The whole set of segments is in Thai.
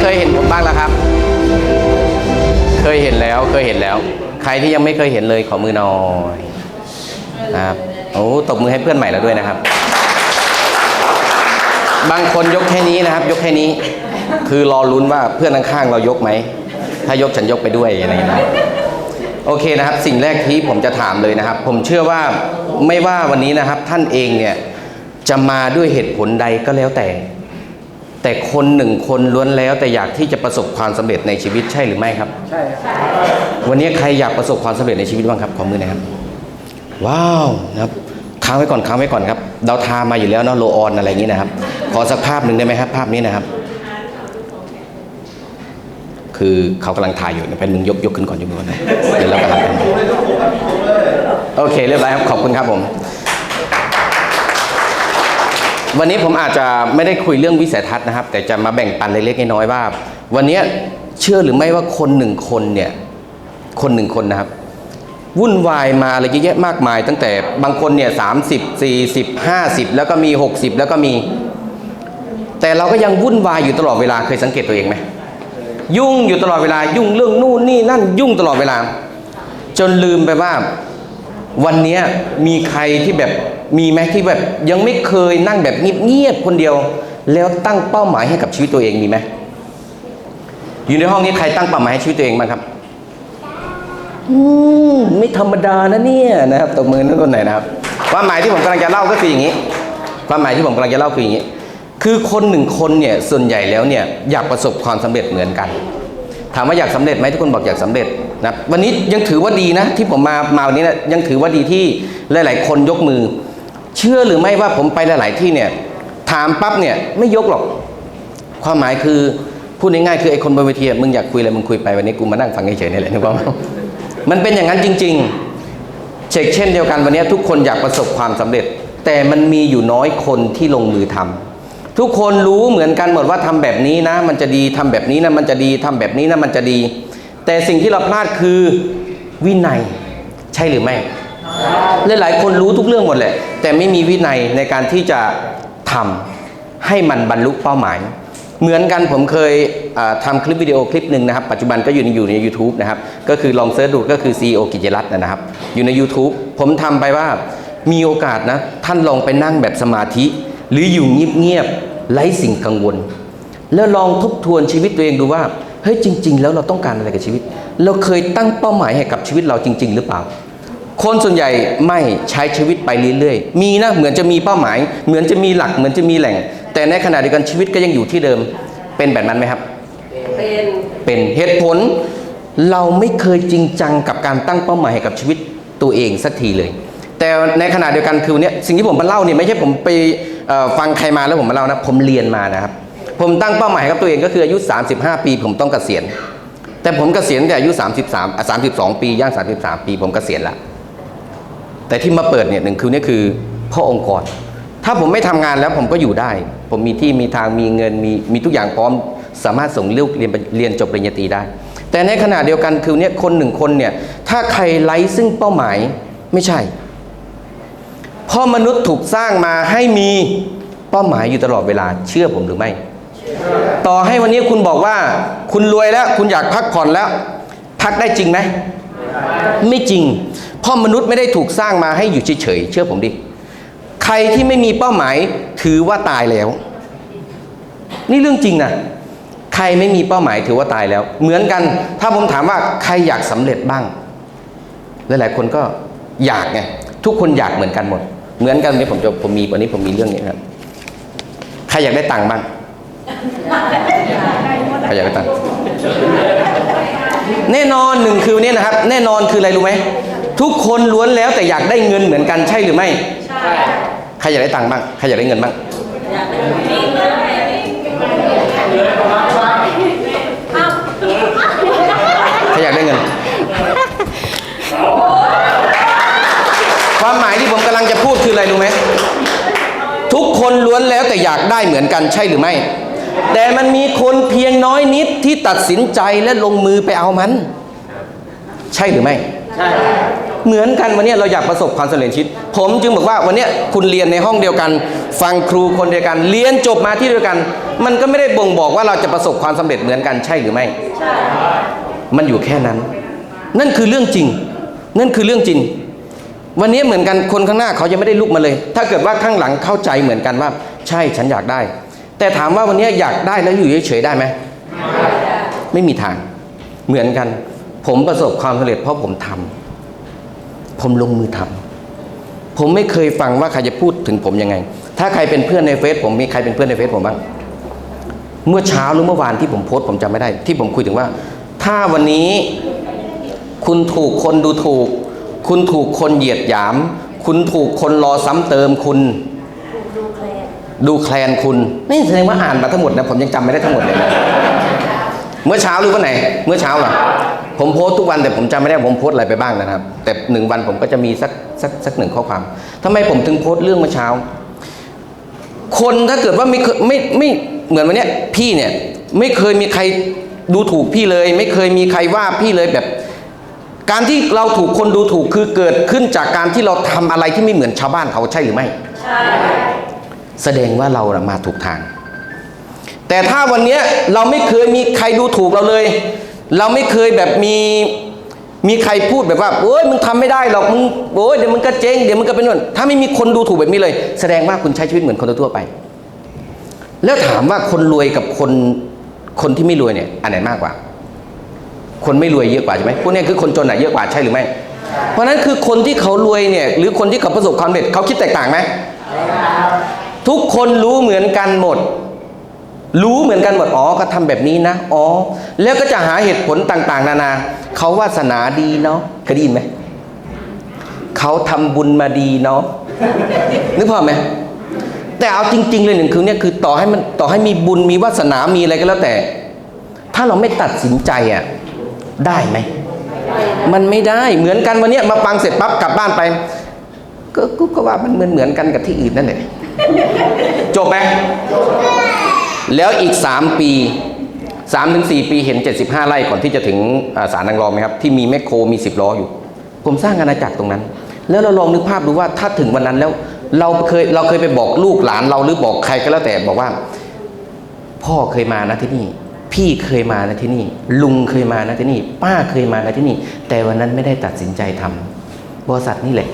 เคยเห็นผมบ้างแล้วครับ เคยเห็นแล้วเคยเห็นแล้ว ใครที่ยังไม่เคยเห็นเลยขอมือหน่อยนะครับโอ้ตบมือให้เพื่อนใหม่แล้วด้วยนะครับ บางคนยกแค่นี้นะครับ ยกแค่นี้ คือรอลุ้นว่าเพื่อนข้างๆเรายกไหม ถ้ายกฉันยกไปด้วยอะไรอย่างเงี้ยนะโอเคนะครับ สิ่งแรกที่ผมจะถามเลยนะครับ ผมเชื่อว่าไม่ว่าวันนี้นะครับ ท่านเองเนี่ยจะมาด้วยเหตุผลใดก็แล้วแต่ แต่คนหนึ่งคนล้วนแล้ว แต่อยากที่จะประสบความสำเร็จในชีวิตใช่หรือไม่ครับ ใช่ครับวันนี้ใครอยากประสบความสำเร็จในชีวิตบ้างครับขอมือหนะครับ ว้าวนะครับค้างไว้ก่อนค้างไว้ก่อนครับเราทามาอยู่แล้วเนาะโลออนอะไรอย่างนี้นะครับ ขอสักภาพหนึ่งได้ไหมครับ ภาพนี้นะครับ คือเขากำลังถ่ายอยู่นะเป็นมึงยกยกขึ้นก่อนยกมือก่อนนะเดี๋ยวเรากำลังเป็นโอเคเรียบร้อยครับขอบคุณครับผม วันนี้ผมอาจจะไม่ได้คุยเรื่องวิสัยทัศน์นะครับ แต่จะมาแบ่งปันเล็กๆน้อยๆว่า วันนี้เชื่อหรือไม่ว่าคนหนึ่งคนเนี่ยคนหนึ่งคนนะครับ วุ่นวายมาอะไรเยอะแยะมากมาย ตั้งแต่บางคนเนี่ยสามสิบสี่สิบห้าสิบแล้วก็มีหกสิบแล้วก็มี แต่เราก็ยังวุ่นวายอยู่ตลอดเวลาเคยสังเกตตัวเองไหมยุ่งอยู่ตลอดเวลายุ่งเรื่องนู่นนี่นั่นยุ่งตลอดเวลา จนลืมไปว่า วันนี้มีใครที่แบบมีไหมที่แบบยังไม่เคยนั่งแบบเงียบๆคนเดียว แล้วตั้งเป้าหมายให้กับชีวิตตัวเองมีไหมอยู่ในห้องนี้ใครตั้งเป้าหมายให้ชีวิตตัวเองบ้างครับอืมไม่ธรรมดานะเนี่ยนะครับตบมือนั่นคนไหนนะครับ ความหมายที่ผมกำลังจะเล่าก็คืออย่างนี้ ความหมายที่ผมกำลังจะเล่าคืออย่างนี้ คือคนหนึ่งคนเนี่ยส่วนใหญ่แล้วเนี่ยอยากประสบความสำเร็จเหมือนกัน ถามว่าอยากสำเร็จไหมทุกคนบอกอยากสำเร็จ นะวันนี้ยังถือว่าดีนะ ที่ผมมามาวันนี้นะยังถือว่าดีที่หลาย ๆ คนยกมือ เชื่อหรือไม่ว่าผมไปหลาย ๆ ที่เนี่ย ถามปั๊บเนี่ยไม่ยกหรอก ความหมายคือพูดง่ายๆคือไอ้คนบนเวทีมึงอยากคุยอะไรมึงคุยไปวันนี้กูมานั่งฟังเฉยๆนี่แหละนึกว่ามันเป็นอย่างนั้นจริง ๆ เช็คเช่นเดียวกันวันนี้ทุกคนอยากประสบความสำเร็จ แต่มันมีอยู่น้อยคนที่ลงมือทำทุกคนรู้เหมือนกันหมดว่าทำแบบนี้นะ มันจะดีทำแบบนี้นะมันจะดีทำแบบนี้นะมันจะดี แต่สิ่งที่เราพลาดคือวินัยใช่หรือไม่หลายๆคนรู้ทุกเรื่องหมดแหละ แต่ไม่มีวินัยในการที่จะทำให้มันบรรลุเป้าหมาย เหมือนกันผมเคยอ่าทำคลิปวิดีโอคลิปหนึ่งนะครับ ปัจจุบันก็อยู่ในอยู่ใน u t u b e นะครับ ก็คือลองเสิร์ชดูก็คือ CEO กิจรัตน์นะครับ อยู่ใน YouTube ผมทำไปว่ามีโอกาสนะ ท่านลองไปนั่งแบบสมาธิ หรืออยู่เงียบๆไร้สิ่งกังวล แล้วลองทบทวนชีวิตตัวเองดูว่า เฮ้ยจริง ๆ แล้วเราต้องการอะไรกับชีวิต เราเคยตั้งเป้าหมายให้กับชีวิตเราจริง ๆ หรือเปล่า คนส่วนใหญ่ไม่ใช้ชีวิตไปเรื่อยๆ มีนะเหมือนจะมีเป้าหมาย เหมือนจะมีหลักเหมือนจะมีแหล่ง แต่ในขณะเดียวกันชีวิตก็ยังอยู่ที่เดิมเป็นแบบนั้นไหมครับ เป็นเป็นเหตุผล เราไม่เคยจริงจังกับการตั้งเป้าหมายให้กับชีวิตตัวเองสักทีเลย แต่ในขณะเดียวกันคือเนี่ยสิ่งที่ผมมาเล่าเนี่ยไม่ใช่ผมไปเอ่อฟังใครมาแล้วผมมาเล่านะผมเรียนมานะครับ ผมตั้งเป้าหมายกับตัวเองก็คืออายุ 35 ปี ผมต้องเกษียณ แต่ผมเกษียณแต่อายุ 33อะ32 ปีย่าง 33 ปี ผมเกษียณละแต่ที่มาเปิดเนี่ยหนึ่งคือเนี่ยคือพ่อองค์กร ถ้าผมไม่ทำงานแล้วผมก็อยู่ได้ ผมมีที่มีทางมีเงินมีมีทุกอย่างพร้อม สามารถส่งลูกเรียนเรียนจบปริญญาตรีได้ แต่ในขณะเดียวกันคือเนี่ยคนหนึ่งคนเนี่ยถ้าใครไร้ซึ่งเป้าหมายไม่ใช่เพ่อมนุษย์ถูกสร้างมาให้มีเป้าหมายอยู่ตลอดเวลาเชื่อผมหรือไม่ ต่อให้วันนี้คุณบอกว่า คุณรวยแล้วคุณอยากพักผ่อนแล้ว พักได้จริงไหมไม่จริง เพราะมนุษย์ไม่ได้ถูกสร้างมาให้อยู่เฉยๆเชื่อผมดิใครที่ไม่มีเป้าหมายถือว่าตายแล้ว นี่เรื่องจริงนะใครไม่มีเป้าหมายถือว่าตายแล้ว เหมือนกัน ถ้าผมถามว่าใครอยากสำเร็จบ้างหลายๆคนก็อยากไงทุกคนอยากเหมือนกันหมด เหมือนกันวันนี้ผมจะผมมีวันนี้ผมมีเรื่องนี้ครับใครอยากได้ตังค์บ้าง ใครอยากได้ตังค์แน่นอนหนึ่งคือเนี่ยนะครับ แน่นอนคืออะไรรู้ไหมทุกคนล้วนแล้วแต่อยากได้เงินเหมือนกันใช่หรือไม่ใช่ใครอยากได้ตังค์บ้างใครอยากได้เงินบ้างอยากได้นิ่งเลยอ้าวใครอยากได้เงิน ความหมายที่ผมกำลังจะพูดคืออะไรรู้ไหมทุกคนล้วนแล้วแต่อยากได้เหมือนกันใช่หรือไม่ แต่มันมีคนเพียงน้อยนิดที่ตัดสินใจและลงมือไปเอามัน ใช่หรือไม่ ใช่เหมือนกันวันนี้เราอยากประสบความสำเร็จในชีวิตผมจึงบอกว่าวันนี้คุณเรียนในห้องเดียวกัน ฟังครูคนเดียวกันเรียนจบมาที่เดียวกัน มันก็ไม่ได้บ่งบอกว่าเราจะประสบความสำเร็จเหมือนกันใช่หรือไม่ใช่มันอยู่แค่นั้น นั่นคือเรื่องจริง นั่นคือเรื่องจริง วันนี้เหมือนกันคนข้างหน้าเขายังไม่ได้ลุกมาเลย ถ้าเกิดว่าข้างหลังเข้าใจเหมือนกันว่า ใช่ฉันอยากได้ แต่ถามว่าวันนี้อยากได้แล้วอยู่เฉยๆได้ไหมไม่มีทาง เหมือนกัน ผมประสบความสำเร็จเพราะผมทำผมลงมือทำผมไม่เคยฟังว่าใครจะพูดถึงผมยังไง ถ้าใครเป็นเพื่อนในเฟซผมมีใครเป็นเพื่อนในเฟซผมบ้างเมื่อเช้าหรือเมื่อวานที่ผมโพสต์ผมจำไม่ได้ ที่ผมคุยถึงว่า ถ้าวันนี้คุณถูกคนดูถูก คุณถูกคนเหยียดหยาม คุณถูกคนรอซ้ำเติมคุณ ดูแคลนคุณ นี่แสดงว่าอ่านมาทั้งหมดนะผมยังจำไม่ได้ทั้งหมดเลยนะเมื่อเช้าหรือวันไหน เมื่อเช้าเหรอผมโพสต์ทุกวันแต่ผมจำไม่ได้ผมโพสต์อะไรไปบ้างนะครับ แต่หนึ่งวันผมก็จะมีสักสักสักหนึ่งข้อความทำไมผมถึงโพสต์เรื่องเมื่อเช้า คนถ้าเกิดว่าไม่ไม่ไม่เหมือนวันเนี้ยพี่เนี่ย ไม่เคยมีใครดูถูกพี่เลย ไม่เคยมีใครว่าพี่เลยแบบ การที่เราถูกคนดูถูกคือเกิดขึ้นจากการที่เราทำอะไรที่ไม่เหมือนชาวบ้านเขาใช่หรือไม่ใช่ แสดงว่าเรามาถูกทาง แต่ถ้าวันนี้เราไม่เคยมีใครดูถูกเราเลย เราไม่เคยแบบมีมีใครพูดแบบว่าโอ้ยมึงทำไม่ได้หรอกมึงโอ้ยเดี๋ยวมึงก็เจ๊งเดี๋ยวมึงก็เป็นนู่นถ้าไม่มีคนดูถูกแบบนี้เลย แสดงว่าคุณใช้ชีวิตเหมือนคนทั่วไป แล้วถามว่าคนรวยกับคนคนที่ไม่รวยเนี่ย อันไหนมากกว่า คนไม่รวยเยอะกว่าใช่ไหมพวกนี้คือคนจนไหนะเยอะกว่าใช่หรือไม่ เพราะฉะนั้นคือคนที่เขารวยเนี่ย หรือคนที่เขาประสบความสำเร็จเขาคิดแตกต่างไหม ทุกคนรู้เหมือนกันหมด รู้เหมือนกันหมด อ๋อ ก็ทำแบบนี้นะ อ๋อ แล้วก็จะหาเหตุผลต่าง ๆ นานา เขาวาสนาดีเนาะเคยได้ยินไหม เขาทำบุญมาดีเนาะ นึกภาพไหม แต่เอาจริง ๆ เลยหนึ่งคือเนี่ยคือต่อให้มันต่อให้มีบุญมีวาสนา มีอะไรก็แล้วแต่ ถ้าเราไม่ตัดสินใจอะ ได้ไหม มันไม่ได้ เหมือนกันวันนี้มาฟังเสร็จปั๊บกลับบ้านไป ก็กูก็ว่ามันเหมือนเหมือนกันกับที่อื่นนั่นแหละ จบไหมแล้วอีก 3 ปี3ถึง4ปีเห็น 75 ไร่ก่อนที่จะถึงสารนางรองไหมครับ ที่มีแมคโครมี 10 ล้ออยู่ ผมสร้างอาณาจักรตรงนั้น แล้วเราลองนึกภาพดูว่าถ้าถึงวันนั้นแล้วเราเคยเราเคยไปบอกลูกหลานเราหรือบอกใครก็แล้วแต่บอกว่า พ่อเคยมานะที่นี่ พี่เคยมานะที่นี่ ลุงเคยมานะที่นี่ ป้าเคยมานะที่นี่ แต่วันนั้นไม่ได้ตัดสินใจทำบริษัทนี่แหละ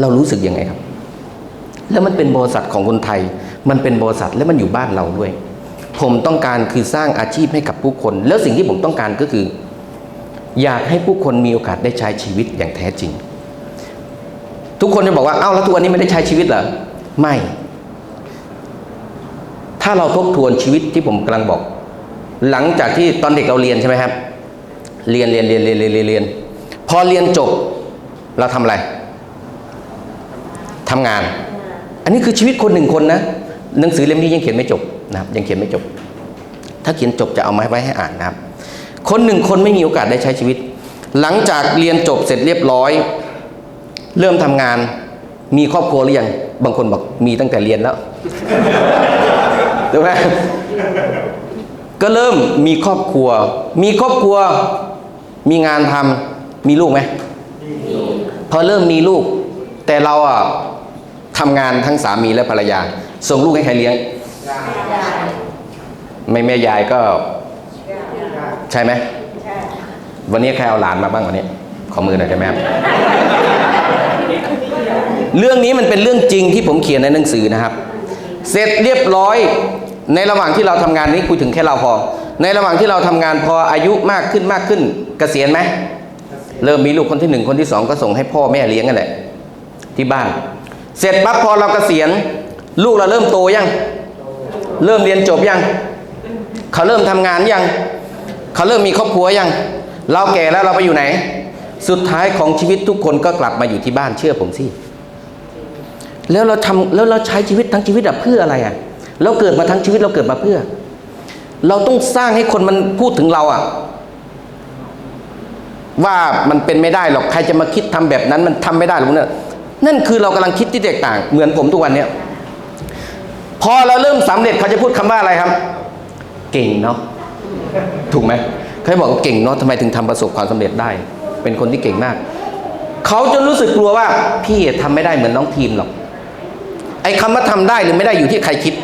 เรารู้สึกยังไงครับ แล้วมันเป็นบริษัทของคนไทย มันเป็นบริษัทและมันอยู่บ้านเราด้วย ผมต้องการคือสร้างอาชีพให้กับผู้คน แล้วสิ่งที่ผมต้องการก็คือ อยากให้ผู้คนมีโอกาสได้ใช้ชีวิตอย่างแท้จริง ทุกคนจะบอกว่าเอ้าแล้วทุกวันนี้ไม่ได้ใช้ชีวิตเหรอไม่ ถ้าเราทบทวนชีวิตที่ผมกำลังบอก หลังจากที่ตอนเด็กเราเรียนใช่ไหมครับ เรียนเรียนเรียนเรียนเรียนเรียนเรียนพอเรียนจบ เราทำอะไรทำงาน อันนี้คือชีวิตคนหนึ่งคนนะหนังสือเล่มนี้ยังเขียนไม่จบนะครับยังเขียนไม่จบ ถ้าเขียนจบจะเอามาไว้ให้อ่านนะครับ คนหนึ่งคนไม่มีโอกาสได้ใช้ชีวิต หลังจากเรียนจบเสร็จเรียบร้อย เริ่มทำงานมีครอบครัวหรือยังบางคนบอกมีตั้งแต่เรียนแล้วถูกไหมก็เริ่มมีครอบครัว มีครอบครัว มีงานทำมีลูกไหมพอเริ่มมีลูก แต่เราอะ ทำงานทั้งสามีและภรรยา ส่งลูกให้ใครเลี้ยงไม่แม่ยายก็ ใช่ไหมวันนี้ใครเอาหลานมาบ้างวันนี้ ขอมือหน่อยได้ไหมครับเรื่องนี้มันเป็นเรื่องจริงที่ผมเขียนในหนังสือนะครับ เสร็จเรียบร้อย ในระหว่างที่เราทำงานนี้คุยถึงแค่เราพอ ในระหว่างที่เราทำงานพออายุมากขึ้นมากขึ้นเกษียณไหมเริ่มมีลูกคนที่หนึ่งคนที่สองก็ส่งให้พ่อแม่เลี้ยงกันแหละที่บ้าน เสร็จปั๊บพอเราเกษียณ ลูกเราเริ่มโตยัง เริ่มเรียนจบยัง เขาเริ่มทำงานยัง เขาเริ่มมีครอบครัวยัง เราแก่แล้วเราไปอยู่ไหน สุดท้ายของชีวิตทุกคนก็กลับมาอยู่ที่บ้านเชื่อผมสิแล้วเราทำแล้วเราใช้ชีวิตทั้งชีวิตเพื่ออะไรอะเราเกิดมาทั้งชีวิตเราเกิดมาเพื่อ เราต้องสร้างให้คนมันพูดถึงเราอะว่ามันเป็นไม่ได้หรอกใครจะมาคิดทำแบบนั้นมันทำไม่ได้หรอกเนี่ย นั่นคือเรากำลังคิดที่แตกต่าง เหมือนผมทุกวันเนี้ยพอเราเริ่มสำเร็จเขาจะพูดคำว่าอะไรครับ เก่งเนาะถูกไหมเขาบอกว่าเก่งเนาะทำไมถึงทำประสบความสำเร็จได้ เป็นคนที่เก่งมากเขาจนรู้สึกกลัวว่า พี่ทำไม่ได้เหมือนน้องทีมหรอกไอ้คำว่าทำได้หรือไม่ได้อยู่ที่ใครคิด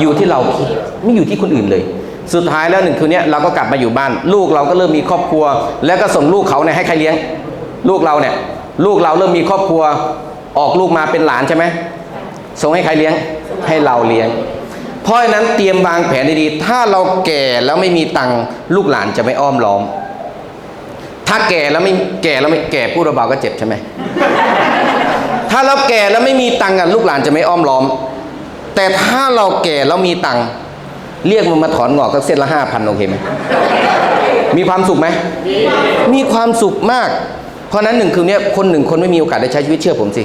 อยู่ที่เราคิดไม่อยู่ที่คนอื่นเลย สุดท้ายแล้วหนึ่งคืนนี้เราก็กลับมาอยู่บ้าน ลูกเราก็เริ่มมีครอบครัว แล้วก็ส่งลูกเขาเนี่ยให้ใครเลี้ยง ลูกเราเนี่ย ลูกเราเริ่มมีครอบครัวออกลูกมาเป็นหลานใช่ไหมส่งให้ใครเลี้ยงให้เราเลี้ยง เพราะฉะนั้นเตรียมวางแผนดีๆ ถ้าเราแก่แล้วไม่มีตังค์ลูกหลานจะไม่อ้อมล้อม ถ้าแก่แล้วไม่แก่แล้วไม่แก่พูดเบาๆก็เจ็บใช่ไหมถ้าเราแก่แล้วไม่มีตังค์อะลูกหลานจะไม่อ้อมล้อม แต่ถ้าเราแก่แล้วมีตังค์เรียกมันมาถอนงอกสักเส้นละห้าพันโอเคไหมมีความสุขไหมมีความสุขมาก เพราะนั้นหนึ่งคืนนี้คนหนึ่งคนไม่มีโอกาสได้ใช้ชีวิตเชื่อผมสิ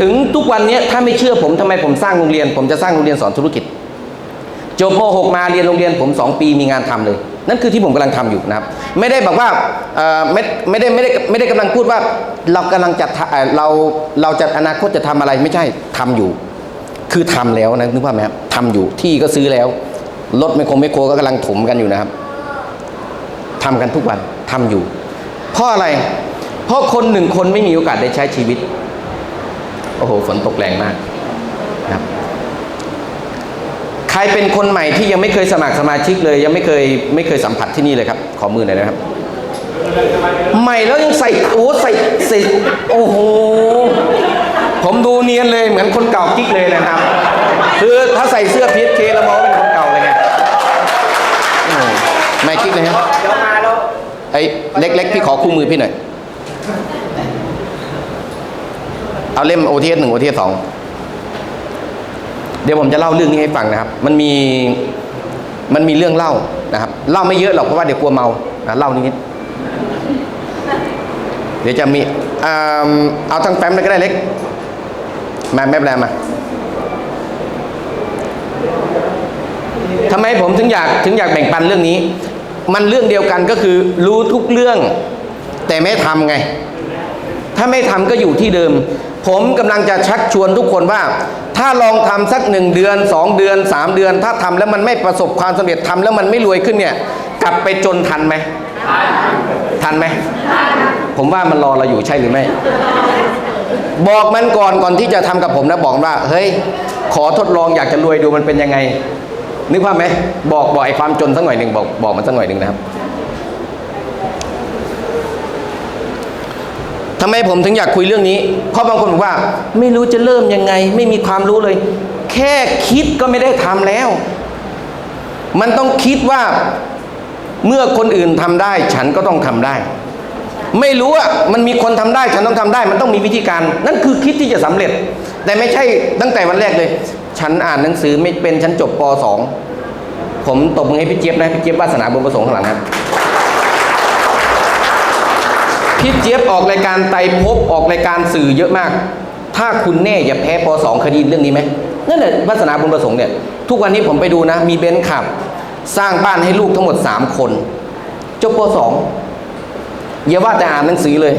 ถึงทุกวันนี้ถ้าไม่เชื่อผมทำไมผมสร้างโรงเรียน ผมจะสร้างโรงเรียนสอนธุรกิจจบม .6 มาเรียนโรงเรียนผม 2 ปีมีงานทำเลย นั่นคือที่ผมกำลังทำอยู่นะครับ ไม่ได้บอกว่าเอ่อไม่ไม่ได้ไม่ได้ไม่ได้กำลังพูดว่า เรากำลังจะทำเราเราจะอนาคตจะทำอะไรไม่ใช่ทำอยู่ คือทำแล้วนะนึกว่าพไหมครับทำอยู่ที่ก็ซื้อแล้วรถไมโครไมโครก็กำลังถมกันอยู่นะครับทำกันทุกวันทำอยู่เพราะอะไร เพราะคนหนึ่งคนไม่มีโอกาสได้ใช้ชีวิต โอ้โห ฝนตกแรงมากนะครับ ใครเป็นคนใหม่ที่ยังไม่เคยสมัครสมาชิกเลย ยังไม่เคยไม่เคยสัมผัสที่นี่เลยครับ ขอมือหน่อยนะครับ ใหม่แล้วยังใส่โอ้ใส่ใส่โอ้โห ผมดูเนียนเลยเหมือนคนเก่ากิ๊กเลยนะครับ คือถ้าใส่เสื้อพีชเคแล้วมองเป็นคนเก่าเลยไงไม่กิ๊กเลยฮะเดี๋ยวมาแล้วไอ้เล็กๆพี่ขอคู่มือพี่หน่อย เอาเล่มโอทีเอสหนึ่งโอทีเอสสองเดี๋ยวผมจะเล่าเรื่องนี้ให้ฟังนะครับ มันมีมันมีเรื่องเล่านะครับ เล่าไม่เยอะหรอกเพราะว่าเดี๋ยวกลัวเมานะเล่านิดเดี๋ยวจะมีอ่าเอาทั้งแฟ้มเลยก็ได้เล็ก มาไม่เป็นไรมาทำไมผมถึงอยากถึงอยากแบ่งปันเรื่องนี้ มันเรื่องเดียวกันก็คือ รู้ทุกเรื่อง แต่ไม่ทำไง ถ้าไม่ทำก็อยู่ที่เดิม ผมกำลังจะชักชวนทุกคนว่า ถ้าลองทำสักหนึ่งเดือนสองเดือนสามเดือน ถ้าทำแล้วมันไม่ประสบความสำเร็จทำแล้วมันไม่รวยขึ้นเนี่ย กลับไปจนทันไหมทันไหมผมว่ามันรอเราอยู่ใช่หรือไม่ บอกมันก่อนก่อนที่จะทำกับผมนะบอกว่า เฮ้ย ขอทดลองอยากจะรวยดูมันเป็นยังไง นึกภาพไหมบอกบอกไอ้ความจนสักหน่อยหนึ่งบอกบอกมันสักหน่อยหนึ่งนะครับ ทำไมผมถึงอยากคุยเรื่องนี้ เพราะบางคนบอกว่า ไม่รู้จะเริ่มยังไง ไม่มีความรู้เลย แค่คิดก็ไม่ได้ทำแล้ว มันต้องคิดว่าเมื่อคนอื่นทำได้ ฉันก็ต้องทำได้ ไม่รู้อะมันมีคนทำได้ ฉันต้องทำได้ มันต้องมีวิธีการ นั่นคือคิดที่จะสำเร็จ แต่ไม่ใช่ตั้งแต่วันแรกเลย ฉันอ่านหนังสือไม่เป็นฉันจบป .2 ผมตบมือให้พี่เจี๊ยบนะพี่เจี๊ยบวาสนาบุญประสงค์ข้างหลังนะครับ พี่เจี๊ยบออกรายการไตรภพออกรายการสื่อเยอะมาก ถ้าคุณแน่อย่าแพ้ป .2 คดีเรื่องนี้ไหมนั่นแหละวาสนาบุญประสงค์เนี่ยทุกวันนี้ผมไปดูนะ มีเบนซ์ขับ สร้างบ้านให้ลูกทั้งหมด 3 คนจบป .2 อย่าว่าแต่อ่านหนังสือเลย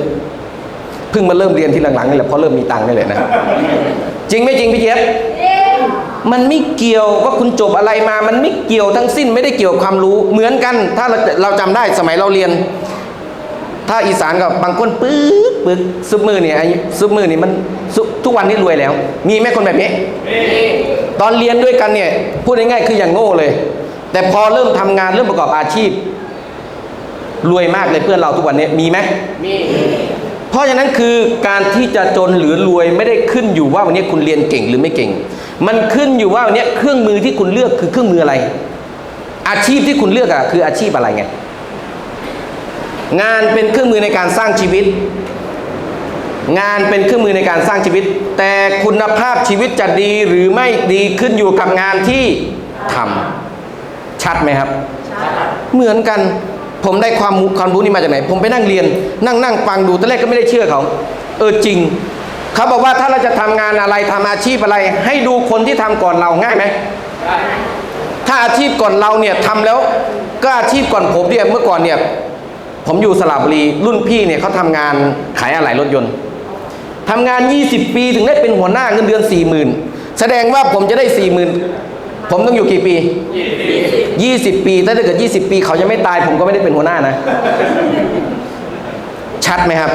เพิ่งมาเริ่มเรียนที่หลังๆนี่แหละเพราะเริ่มมีตังค์นี่แหละนะจริงไม่จริงพี่เจี๊ยบมันไม่เกี่ยวว่าคุณจบอะไรมา มันไม่เกี่ยวทั้งสิ้นไม่ได้เกี่ยวกับความรู้เหมือนกัน ถ้าเราเราจำได้สมัยเราเรียน ถ้าอีสานกับบางคนปึ๊กปึ๊กซุปมือเนี่ยไอ้ซุปมือนี่มันซุทุกวันนี้รวยแล้ว มีไหมคนแบบนี้ตอนเรียนด้วยกันเนี่ยพูดง่ายๆคืออย่างโง่เลย แต่พอเริ่มทำงานเริ่มประกอบอาชีพ รวยมากเลยเพื่อนเราทุกวันนี้มีไหมมีเพราะฉะนั้นคือการที่จะจนหรือรวยไม่ได้ขึ้นอยู่ว่าวันนี้คุณเรียนเก่งหรือไม่เก่ง มันขึ้นอยู่ว่าวันนี้เครื่องมือที่คุณเลือกคือเครื่องมืออะไร อาชีพที่คุณเลือกอะคืออาชีพอะไรไง งานเป็นเครื่องมือในการสร้างชีวิต งานเป็นเครื่องมือในการสร้างชีวิต แต่คุณภาพชีวิตจะดีหรือไม่ดีขึ้นอยู่กับงานที่ทำชัดไหมครับ เหมือนกันผมได้ความรู้ความรู้นี้มาจากไหน ผมไปนั่งเรียน นั่งนั่งฟังดูตอนแรกก็ไม่ได้เชื่อเขา เออจริงเขาบอกว่าถ้าเราจะทำงานอะไรทำอาชีพอะไร ให้ดูคนที่ทำก่อนเราง่ายไหมได้ถ้าอาชีพก่อนเราเนี่ยทำแล้ว ก็อาชีพก่อนผมเนี่ยเมื่อก่อนเนี่ย ผมอยู่สระบุรีรุ่นพี่เนี่ยเขาทำงานขายอะไหล่รถยนต์ทำงาน 20 ปีถึงได้เป็นหัวหน้าเงินเดือน 40,000 แสดงว่าผมจะได้ 40,000 ผมต้องอยู่กี่ปี 20 ปี ถ้าเกิด 20 ปี เขายังไม่ตายผมก็ไม่ได้เป็นหัวหน้านะ ชัดไหมครับ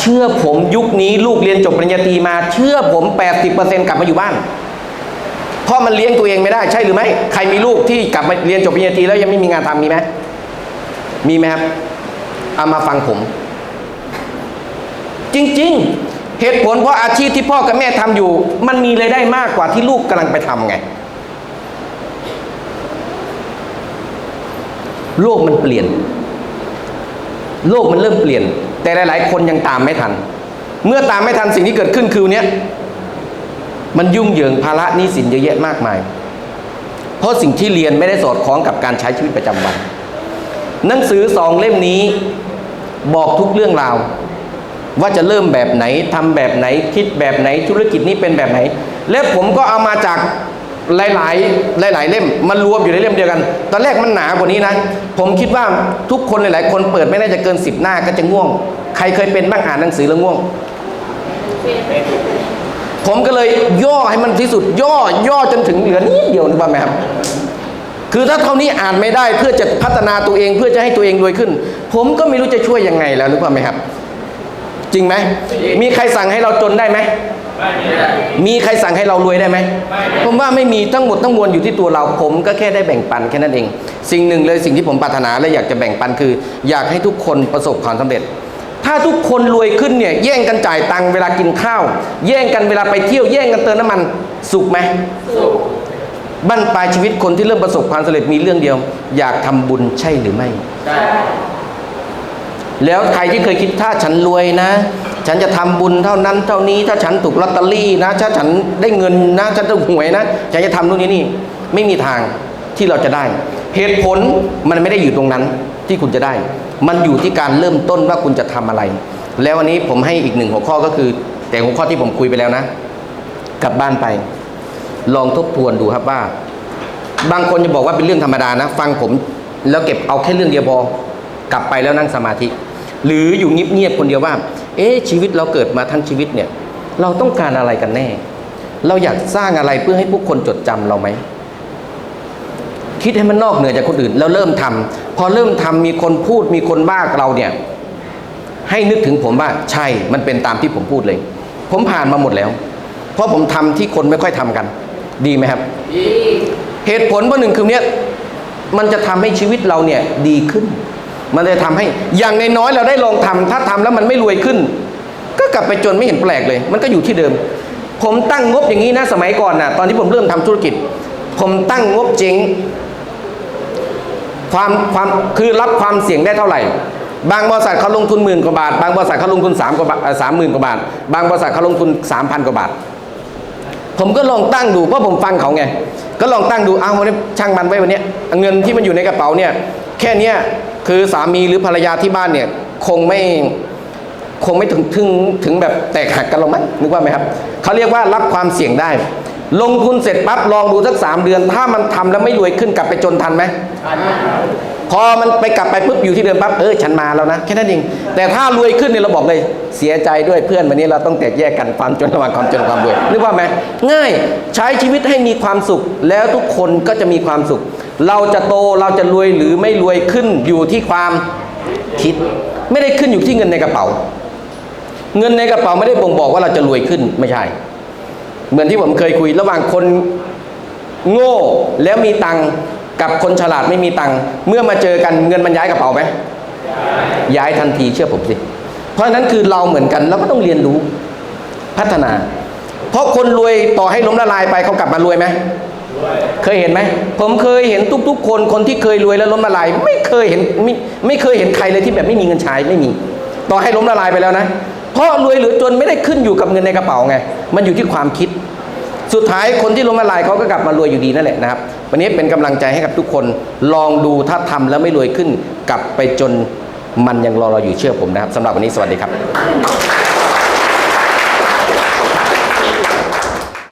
เชื่อผมยุคนี้ลูกเรียนจบปริญญาตรีมา เชื่อผม 80%กลับมาอยู่บ้านเพราะมันเลี้ยงตัวเองไม่ได้ใช่หรือไม่ ใครมีลูกที่กลับมาเรียนจบปริญญาตรีแล้วยังไม่มีงานทำมีไหมมีไหมครับ เอามาฟังผม จริง ๆ เหตุผลเพราะอาชีพที่พ่อกับแม่ทำอยู่ มันมีรายได้มากกว่าที่ลูกกำลังไปทำไง โลกมันเปลี่ยน โลกมันเริ่มเปลี่ยน แต่หลาย ๆ คนยังตามไม่ทัน เมื่อตามไม่ทันสิ่งที่เกิดขึ้นคือเนี้ยมันยุ่งเหยิงภาระหนี้สินเยอะแยะมากมาย เพราะสิ่งที่เรียนไม่ได้สอดคล้องกับการใช้ชีวิตประจำวัน หนังสือสองเล่มนี้ บอกทุกเรื่องราว ว่าจะเริ่มแบบไหนทำแบบไหน คิดแบบไหนธุรกิจนี้เป็นแบบไหน และผมก็เอามาจากหลายๆ หลาย ๆ เล่มมันรวมอยู่ในเล่มเดียวกัน ตอนแรกมันหนากว่านี้นะ ผมคิดว่าทุกคนหลายๆ คนเปิดไม่น่าจะเกินสิบหน้าก็จะง่วง ใครเคยเป็นบ้างอ่านหนังสือแล้วง่วง ผมก็เลยย่อให้มันที่สุด ย่อย่อจนถึงเหลือนิดเดียวนึกว่าไหมครับ คือถ้าเท่านี้อ่านไม่ได้เพื่อจะพัฒนาตัวเองเพื่อจะให้ตัวเองรวยขึ้น ผมก็ไม่รู้จะช่วยยังไงแล้วนึกว่าไหมครับ จริงไหมมีใครสั่งให้เราจนได้ไหมมีใครสั่งให้เรารวยได้ไหมผมว่าไม่มีทั้งหมดทั้งมวลอยู่ที่ตัวเรา ผมก็แค่ได้แบ่งปันแค่นั้นเอง สิ่งหนึ่งเลยสิ่งที่ผมปรารถนาและอยากจะแบ่งปันคือ อยากให้ทุกคนประสบความสำเร็จ ถ้าทุกคนรวยขึ้นเนี่ยแย่งกันจ่ายตังค์เวลากินข้าว แย่งกันเวลาไปเที่ยวแย่งกันเติมน้ำมันสุขไหม บั้นปลายชีวิตคนที่เริ่มประสบความสำเร็จมีเรื่องเดียว อยากทำบุญใช่หรือไม่แล้วใครที่เคยคิดถ้าฉันรวยนะ ฉันจะทำบุญเท่านั้น เท่านี้ถ้าฉันถูกลอตเตอรี่นะถ้าฉันได้เงินนะฉันถูกหวยนะฉันจะทำนู่นนี่นี่ไม่มีทางที่เราจะได้ เหตุผลมันไม่ได้อยู่ตรงนั้นที่คุณจะได้ มันอยู่ที่การเริ่มต้นว่าคุณจะทำอะไร แล้ววันนี้ผมให้อีกหนึ่งหัวข้อก็คือ แต่หัวข้อที่ผมคุยไปแล้วนะ กลับบ้านไป ลองทบทวนดูครับว่า บางคนจะบอกว่าเป็นเรื่องธรรมดานะ ฟังผมแล้วเก็บเอาแค่เรื่องเดียวพอกลับไปแล้วนั่งสมาธิ หรืออยู่เงียบๆคนเดียวว่า เอ๊ะชีวิตเราเกิดมาทั้งชีวิตเนี่ย เราต้องการอะไรกันแน่ เราอยากสร้างอะไรเพื่อให้ผู้คนจดจำเราไหมคิดให้มันนอกเหนือจากคนอื่น แล้วเริ่มทำพอเริ่มทำมีคนพูดมีคนบ้ากเราเนี่ย ให้นึกถึงผมว่าใช่มันเป็นตามที่ผมพูดเลย ผมผ่านมาหมดแล้ว เพราะผมทำที่คนไม่ค่อยทำกัน ดีไหมครับเหตุผลว่าหนึ่งคือเนี้ยมันจะทำให้ชีวิตเราเนี่ยดีขึ้น มันจะทำให้อย่างน้อยๆเราได้ลองทำถ้าทำแล้วมันไม่รวยขึ้น ก็กลับไปจนไม่เห็นแปลกเลย มันก็อยู่ที่เดิม ผมตั้งงบอย่างนี้นะสมัยก่อนนะตอนที่ผมเริ่มทำธุรกิจ ผมตั้งงบเจ๊งความความคือรับความเสี่ยงได้เท่าไหร่ บางบริษัทเขาลงทุนหมื่นกว่าบาท บางบริษัทเขาลงทุนสามกว่าบาทสามหมื่นกว่าบาท บางบริษัทเขาลงทุนสามพันกว่าบาท ผมก็ลองตั้งดูเพราะผมฟังเขาไง ก็ลองตั้งดูเอาวันนี้ช่างมันไว้วันนี้เงินที่มันอยู่ในกระเป๋าเนี่ย แค่เนี้ยคือสามีหรือภรรยาที่บ้านเนี่ยคงไม่คงไม่ถึงถึงถึงแบบแตกหักกันหรอกมั้งนึกว่าไหมครับเขาเรียกว่ารับความเสี่ยงได้ ลงทุนเสร็จปั๊บลองดูสักสามเดือน ถ้ามันทำแล้วไม่รวยขึ้นกลับไปจนทันไหมพอมันไปกลับไปปุ๊บอยู่ที่เดิมปั๊บเออฉันมาแล้วนะแค่นั้นเองแต่ถ้ารวยขึ้นเนี่ยเราบอกเลยเสียใจด้วยเพื่อนวันนี้เราต้องแตกแยกกันความจนระหว่างความจนความรวยนึกว่าไหมง่ายใช้ชีวิตให้มีความสุข แล้วทุกคนก็จะมีความสุข เราจะโตเราจะรวยหรือไม่รวยขึ้นอยู่ที่ความคิด ไม่ได้ขึ้นอยู่ที่เงินในกระเป๋า เงินในกระเป๋าไม่ได้บ่งบอกว่าเราจะรวยขึ้นไม่ใช่ เหมือนที่ผมเคยคุย ระหว่างคนโง่แล้วมีตังกับคนฉลาดไม่มีตังเมื่อมาเจอกันเงินมันย้ายกระเป๋าไหมย้ายทันทีเชื่อผมสิ เพราะฉะนั้นคือเราเหมือนกันเราก็ต้องเรียนรู้พัฒนา เพราะคนรวยต่อให้ล้มละลายไปเขากลับมารวยไหมเคยเห็นไหมผมเคยเห็นทุกๆ คนคนที่เคยรวยแล้วล้มละลาย ไม่เคยเห็นไม่ไม่เคยเห็นใครเลยที่แบบไม่มีเงินใช้ไม่มี ต่อให้ล้มละลายไปแล้วนะ เพราะรวยหรือจนไม่ได้ขึ้นอยู่กับเงินในกระเป๋าไง มันอยู่ที่ความคิด สุดท้ายคนที่ล้มละลายเขาก็กลับมารวยอยู่ดีนั่นแหละนะครับ วันนี้เป็นกำลังใจให้กับทุกคน ลองดูถ้าทำแล้วไม่รวยขึ้น กลับไปจนมันยังรอเราอยู่เชื่อผมนะครับสำหรับวันนี้สวัสดีครับ